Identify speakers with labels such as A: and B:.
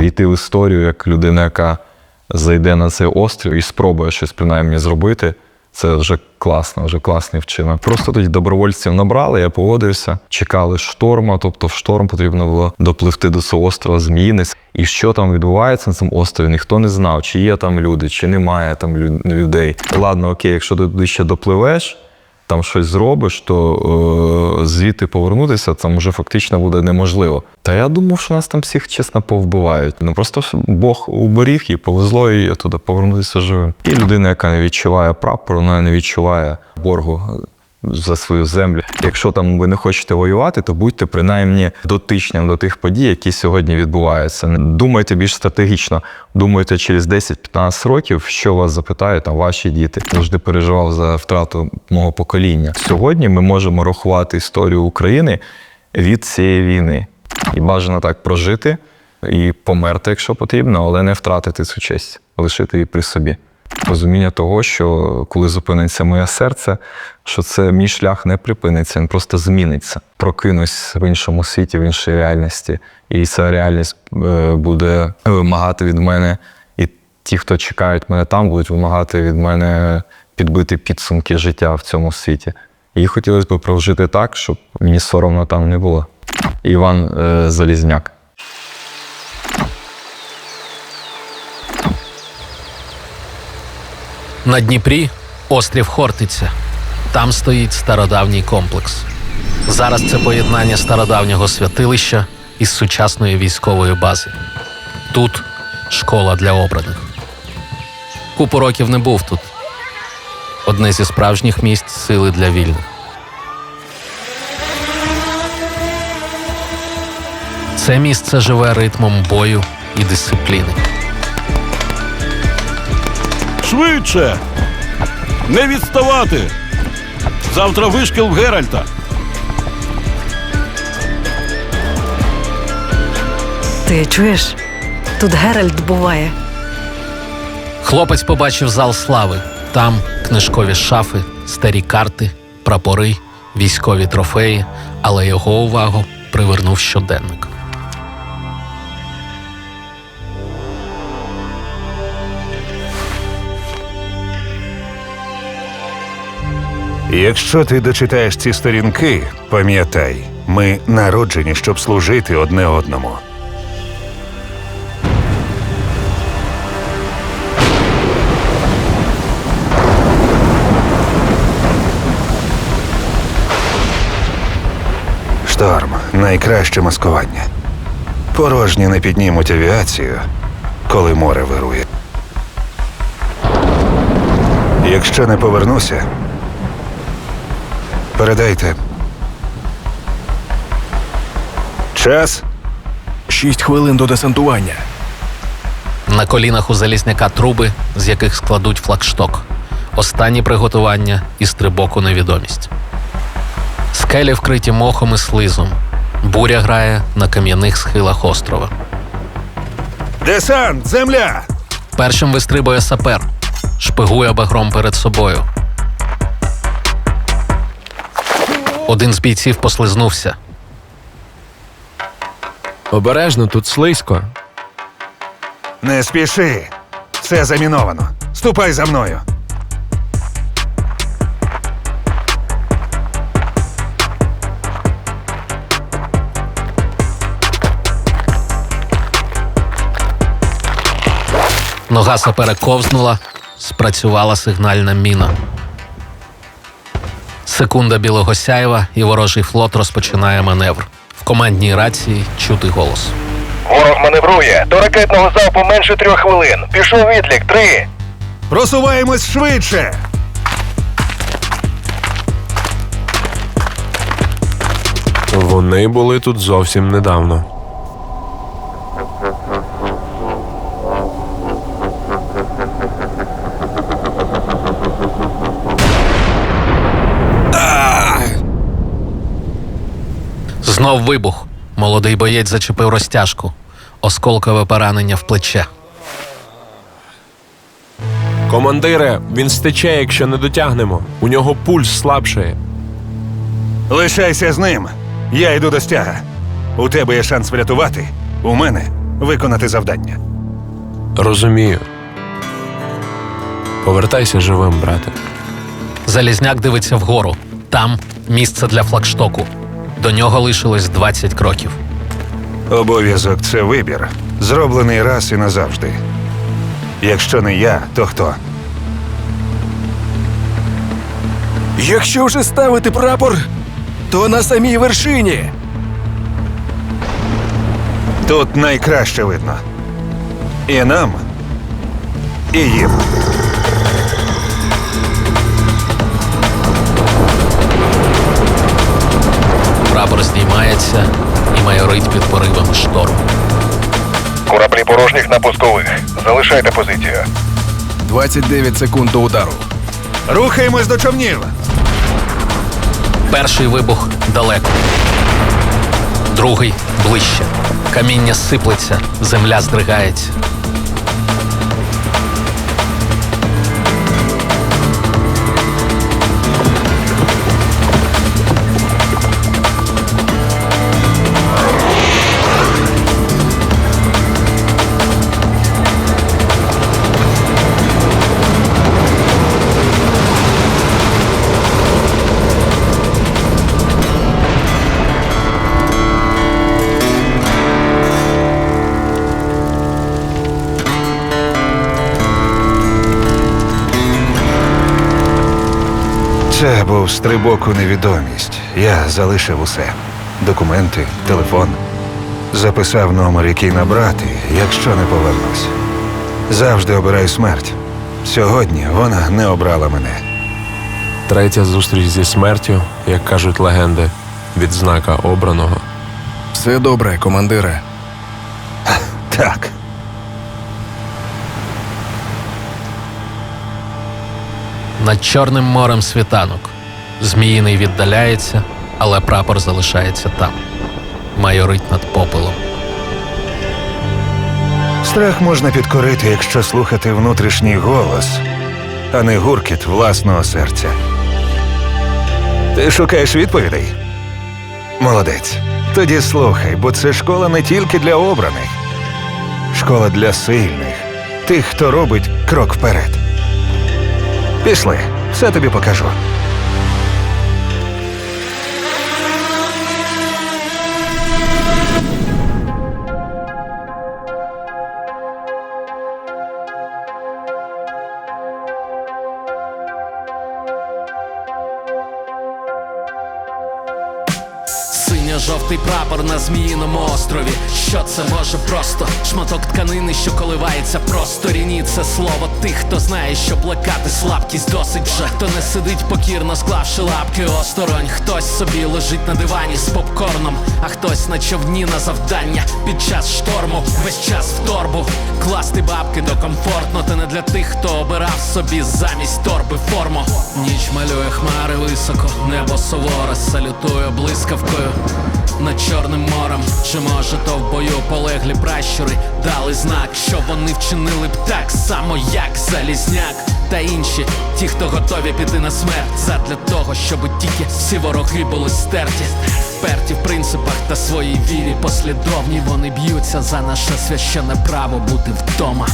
A: війти в історію як людина, яка зайде на цей острів і спробує щось принаймні зробити. Це вже класно, вже класний вчинок. Просто тоді добровольців набрали, я погодився, чекали шторма, тобто в шторм потрібно було допливти до цього острова Зміїнець. І що там відбувається на цьому острові, ніхто не знав, чи є там люди, чи немає там людей. Ладно, окей, якщо ти туди ще допливеш, там щось зробиш, то е, звідти повернутися там вже фактично буде неможливо. Та я думав, що нас там всіх чесно повбивають. Ну просто Бог уберіг і повезло її туди повернутися живим. І людина, яка не відчуває прапор, вона не відчуває боргу. За свою землю. Якщо там ви не хочете воювати, то будьте принаймні дотичним до тих подій, які сьогодні відбуваються. Думайте більш стратегічно. Думайте через 10-15 років, що вас запитають там ваші діти. Завжди переживав за втрату мого покоління. Сьогодні ми можемо рахувати історію України від цієї війни. І бажано так прожити і померти, якщо потрібно, але не втратити цю честь, лишити її при собі. Розуміння того, що коли зупиниться моє серце, що це мій шлях не припиниться, він просто зміниться. Прокинусь в іншому світі, в іншій реальності, і ця реальність е, буде вимагати від мене, і ті, хто чекають мене там, будуть вимагати від мене підбити підсумки життя в цьому світі. І хотілося б прожити так, щоб мені соромно там не було. Іван е, Залізняк.
B: На Дніпрі острів Хортиця. Там стоїть стародавній комплекс. Зараз це поєднання стародавнього святилища із сучасної військової бази. Тут школа для обраних. Купу років не був тут. Одне зі справжніх місць сили для вільних. Це місце живе ритмом бою і дисципліни.
C: Швидше! Не відставати! Завтра вишкіл в Геральта.
D: Ти чуєш? Тут Геральт буває.
B: Хлопець побачив зал слави. Там книжкові шафи, старі карти, прапори, військові трофеї, але його увагу привернув щоденник.
E: Якщо ти дочитаєш ці сторінки, пам'ятай, ми народжені, щоб служити одне одному. Шторм найкраще маскування. Порожні не піднімуть авіацію, коли море вирує. Якщо не повернуся, Передайте. Час.
F: Шість хвилин до десантування.
B: На колінах у залізняка труби, з яких складуть флагшток. Останні приготування і стрибок у невідомість. Скелі вкриті мохом і слизом. Буря грає на кам'яних схилах острова.
E: Десант, земля!
B: Першим вистрибує сапер, шпигує багром перед собою. Один з бійців послизнувся.
F: Обережно тут слизько.
E: Не спіши. Все заміновано. Ступай за мною.
B: Нога сапера ковзнула, спрацювала сигнальна міна. Секунда білого сяєва, і ворожий флот розпочинає маневр. В командній рації чути голос.
G: Ворог маневрує. До ракетного залпу менше трьох хвилин. Пішов відлік. Три.
E: Просуваємось швидше.
F: Вони були тут зовсім недавно.
B: Знов вибух. Молодий боєць зачепив розтяжку. Осколкове поранення в плече.
F: Командире, він стече, якщо не дотягнемо. У нього пульс слабшає.
E: Лишайся з ним. Я йду до стяга. У тебе є шанс врятувати. У мене виконати завдання.
F: Розумію. Повертайся живим, брате.
B: Залізняк дивиться вгору. Там місце для флагштоку. До нього лишилось 20 кроків.
E: Обов'язок це вибір, зроблений раз і назавжди. Якщо не я, то хто?
H: Якщо вже ставити прапор, то на самій вершині.
E: Тут найкраще видно. І нам, і їм.
G: Порожніх на пускових. Залишайте позицію.
H: 29 секунд до удару.
E: Рухаємось до човнів.
B: Перший вибух далеко. Другий ближче. Каміння сиплеться, земля здригається.
E: Це був стрибок у невідомість. Я залишив усе: документи, телефон. Записав номер, який набрати, якщо не повернусь. Завжди обираю смерть. Сьогодні вона не обрала мене.
F: Третя зустріч зі смертю, як кажуть легенди, відзнака обраного.
H: Все добре, командире.
E: Так.
B: Над Чорним морем світанок. Зміїний віддаляється, але прапор залишається там. Майорить над попелом.
E: Страх можна підкорити, якщо слухати внутрішній голос, а не гуркіт власного серця. Ти шукаєш відповідей? Молодець. Тоді слухай, бо це школа не тільки для обраних, школа для сильних, тих, хто робить крок вперед. Пішли, все тобі покажу.
B: Синьо-жовтий прапор на зміїному острові. Що це може просто? Шматок тканини, що коливається просторі. Ні, це слово тих, хто знає, що плекати слабкість досить вже. Хто не сидить покірно, склавши лапки осторонь. Хтось собі лежить на дивані з попкорном, а хтось на човні на завдання під час шторму, весь час в торбу. Класти бабки до комфортно, та не для тих, хто обирав собі замість торби форму. Ніч малює хмари високо, небо суворе, салютує блискавкою над Чорним морем. Чи може то в бою полеглі пращури дали знак, що вони вчинили б так само, як Залізняк та інші, ті, хто готові піти на смерть, задля того, щоб тільки всі вороги були стерті. Вперті в принципах та своїй вірі послідовні вони б'ються за наше священне право бути вдома.